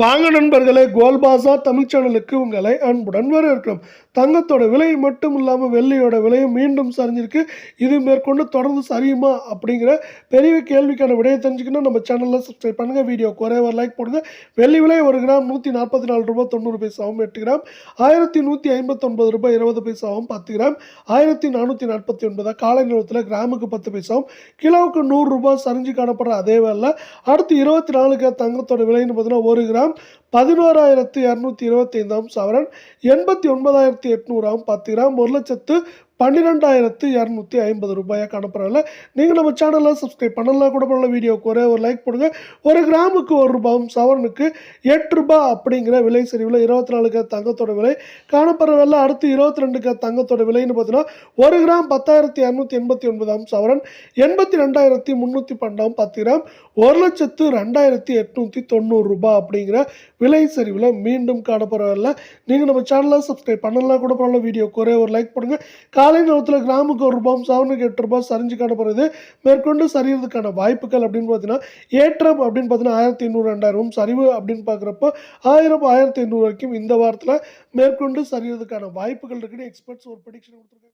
வாங்க நண்பர்களே கோல்பாசா தமிழ் சேனலுக்கு உங்களை அன்புடன் வரவேற்கிறோம். தங்கத்தோட விலை மட்டும் இல்லாமல் வெள்ளியோட விலையும் மீண்டும் சரிஞ்சிருக்கு. இது மேற்கொண்டு தொடர்ந்து சரியுமா அப்படிங்கிற பெரிய கேள்விக்கான விடையை தெரிஞ்சுக்கணும். நம்ம சேனலில் சப்ஸ்கிரைப் பண்ணுங்கள் வீடியோ குறைய ஒரு லைக் போடுங்க. வெள்ளி விலை ஒரு கிராம் நூற்றி நாற்பத்தி நாலு ரூபாய் தொண்ணூறு பைசாவும் எட்டு கிராம். ஆயிரத்தி நூற்றி ஐம்பத்தொன்பது ரூபாய் இருபது பைசாவும் பத்து கிராம். ஆயிரத்தி நானூற்றி நாற்பத்தி ஒன்பதாக காலை நிறுவத்தில் கிராமுக்கு பத்து பைசாவும். கிலோவுக்கு நூறு ரூபாய் சரிஞ்சு காணப்படுற அதே வேலை அடுத்து இருபத்தி நாலுக்கு தங்கத்தோட விலைன்னு பார்த்தீங்கன்னா ஒரு கிராம் பார்க்கலாம் பதினோராயிரத்து இரநூத்தி இருபத்தைந்தாம் சவரன் எண்பத்தி ஒன்பதாயிரத்தி எட்நூறாம் பத்து கிராம் ஒரு லட்சத்து பன்னிரெண்டாயிரத்து இரநூத்தி ஐம்பது ரூபாயாக காணப்படுறதில்ல நீங்கள் நம்ம சேனலில் சப்ஸ்கிரைப் பண்ணலாம் கூட பண்ணல வீடியோக்கு ஒரே ஒரு லைக் போடுங்க. ஒரு கிராமுக்கு ஒரு ரூபாயும் சவரனுக்கு எட்டு ரூபாய் அப்படிங்கிற விலை சரிவில் இருபத்தி நாலுக்கு தங்கத்தோட விலை. காணப்படுற அடுத்து இருபத்தி ரெண்டுக்கு தங்கத்தோட விலைன்னு பார்த்தீங்கன்னா ஒரு கிராம் பத்தாயிரத்தி இரநூத்தி எண்பத்தி ஒன்பதாம் சவரன் எண்பத்தி ரெண்டாயிரத்தி முந்நூற்றி பன்னெண்டாம் பத்து கிராம் ஒரு லட்சத்து ரெண்டாயிரத்தி எட்நூற்றி தொண்ணூறு ரூபாய் அப்படிங்கிற விலை சரிவில் மீண்டும் காணப்படுறதில்ல நீங்கள் நம்ம சேனலாக சப்ஸ்கிரைப் பண்ணலாம் கூட பண்ணலாம் வீடியோ குறைய ஒரு லைக் பண்ணுங்கள் காலை நேரத்தில் கிராமுக்கு ஒரு ரூபாய் சவனுக்கு எட்டு ரூபாய் சரிஞ்சு காணப்படுறது மேற்கொண்டு சரியறதுக்கான வாய்ப்புகள் அப்படின்னு பார்த்தீங்கன்னா ஏற்றம் அப்படின்னு பார்த்தீங்கன்னா ஆயிரத்தி எண்ணூறு ரெண்டாயிரம் சரிவு அப்படின்னு பார்க்குறப்போ ஆயிரம் ஆயிரத்தி எண்ணூறு வரைக்கும் இந்த வாரத்தில் மேற்கொண்டு சரியறதுக்கான வாய்ப்புகள் இருக்குன்னு எக்ஸ்பர்ட்ஸ் ஒரு ப்ரடிக்ஷன் கொடுத்துருக்காங்க.